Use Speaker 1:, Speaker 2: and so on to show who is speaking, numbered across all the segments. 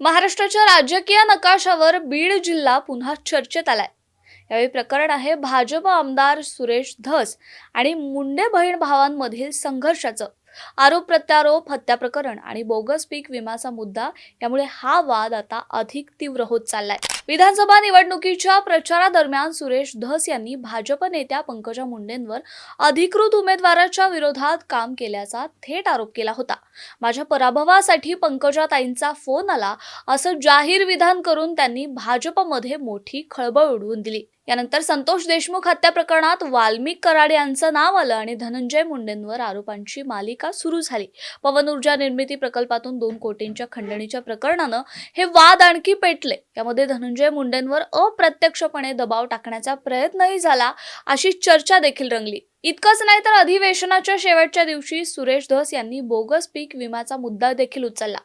Speaker 1: महाराष्ट्राच्या राजकीय नकाशावर बीड जिल्हा पुन्हा चर्चेत आलाय. यावेळी प्रकरण आहे भाजप आमदार सुरेश धस आणि मुंडे बहीण भावांमधील संघर्षाचं. आरोप प्रत्यारोप हत्या प्रकरण आणि बोगस पीक विमाचा मुद्दा यामुळे हा वाद आता अधिक तीव्र होत चाललाय. विधानसभा निवडणुकीच्या प्रचारादरम्यान सुरेश धस यांनी भाजप नेत्या पंकजा मुंडेंवर अधिकृत उमेदवाराच्या विरोधात काम केल्याचा थेट आरोप केला होता. माझ्या पराभवासाठी पंकजाताईंचा फोन आला असं जाहीर विधान करून त्यांनी भाजपमध्ये मोठी खळबळ उडवून दिली. यानंतर संतोष देशमुख हत्या प्रकरणात वाल्मिक कराड यांचं नाव आलं आणि धनंजय मुंडेंवर आरोपांची मालिका सुरू झाली. पवन ऊर्जा निर्मिती प्रकल्पातून दोन कोटींच्या खंडणीच्या प्रकरणानं हे वाद आणखी पेटले. यामध्ये धनंजय मुंडेंवर अप्रत्यक्षपणे दबाव टाकण्याचा प्रयत्नही झाला अशी चर्चा देखील रंगली. इतकंच नाही तर अधिवेशनाच्या शेवटच्या दिवशी सुरेश धस यांनी बोगस पीक विम्याचा मुद्दा देखील उचलला.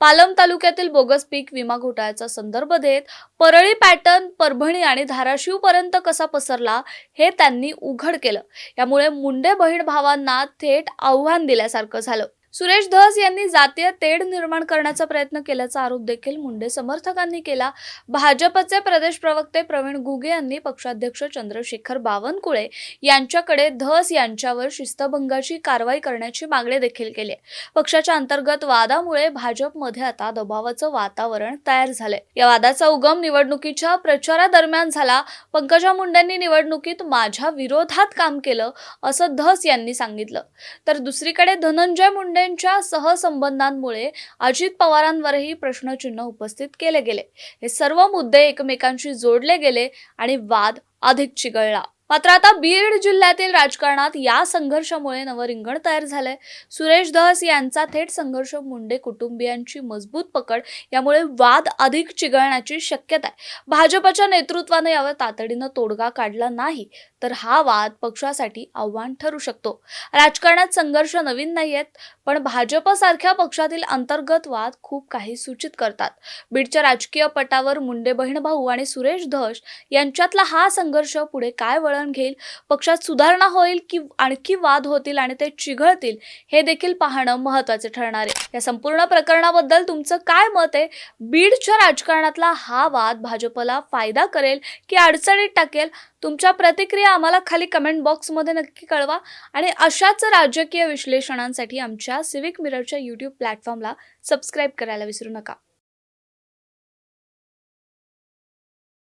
Speaker 1: पालम तालुक्यातील बोगस पीक विमा घोटाळ्याचा संदर्भ देत परळी पॅटर्न परभणी आणि धाराशिव पर्यंत कसा पसरला हे त्यांनी उघड केलं. यामुळे मुंडे बहीण भावांना थेट आव्हान दिल्यासारखं झालं. सुरेश धस यांनी जातीय तेढ निर्माण करण्याचा प्रयत्न केल्याचा आरोप देखील मुंडे समर्थकांनी केला. भाजपचे प्रदेश प्रवक्ते प्रवीण घुगे यांनी पक्षाध्यक्ष चंद्रशेखर बावनकुळे यांच्याकडे धस यांच्यावर शिस्तभंगाची कारवाई करण्याची मागणी देखील केली आहे. पक्षाच्या अंतर्गत वादामुळे भाजपमध्ये आता दबावाचं वातावरण तयार झालंय. या वादाचा उगम निवडणुकीच्या प्रचारादरम्यान झाला. पंकजा मुंडेंनी निवडणुकीत माझ्या विरोधात काम केलं असं धस यांनी सांगितलं. तर दुसरीकडे धनंजय मुंडे यांच्या सहसंबंधांमुळे अजित पवारांवरही प्रश्नचिन्ह उपस्थित केले गेले. हे सर्व मुद्दे एकमेकांशी जोडले गेले आणि वाद अधिक चिघळला. मात्र आता बीड जिल्ह्यातील राजकारणात या संघर्षामुळे नवं रिंगण तयार झालंय. सुरेश धस यांचा थेट संघर्ष मुंडे कुटुंबियांची मजबूत पकड यामुळे वाद अधिक चिघळण्याची शक्यता आहे भाजपच्या नेतृत्वाने यावर तातडीनं तोडगा काढला नाही. तर हा वाद पक्षासाठी आव्हान ठरू शकतो. राजकारणात संघर्ष नवीन नाहीयेत पण भाजपसारख्या पक्षातील अंतर्गत वाद खूप काही सूचित करतात. बीडच्या राजकीय पटावर मुंडे बहीण भाऊ आणि सुरेश धस यांच्यातला हा संघर्ष पुढे काय वळण घेईल? पक्षात सुधारणा होईल की आणखी वाद होतील आणि ते चिघळतील हे देखील पाहणं महत्त्वाचे ठरणार आहे. या संपूर्ण प्रकरणाबद्दल तुमचं काय मत आहे? बीडच्या राजकारणातला हा वाद भाजपला फायदा करेल की अडचणीत टाकेल? तुमच्या प्रतिक्रिया आम्हाला खाली कमेंट बॉक्समध्ये नक्की कळवा. आणि अशाच राजकीय विश्लेषणांसाठी आमच्या सिविक मिररच्या यूट्यूब प्लॅटफॉर्मला सबस्क्राईब करायला विसरू नका.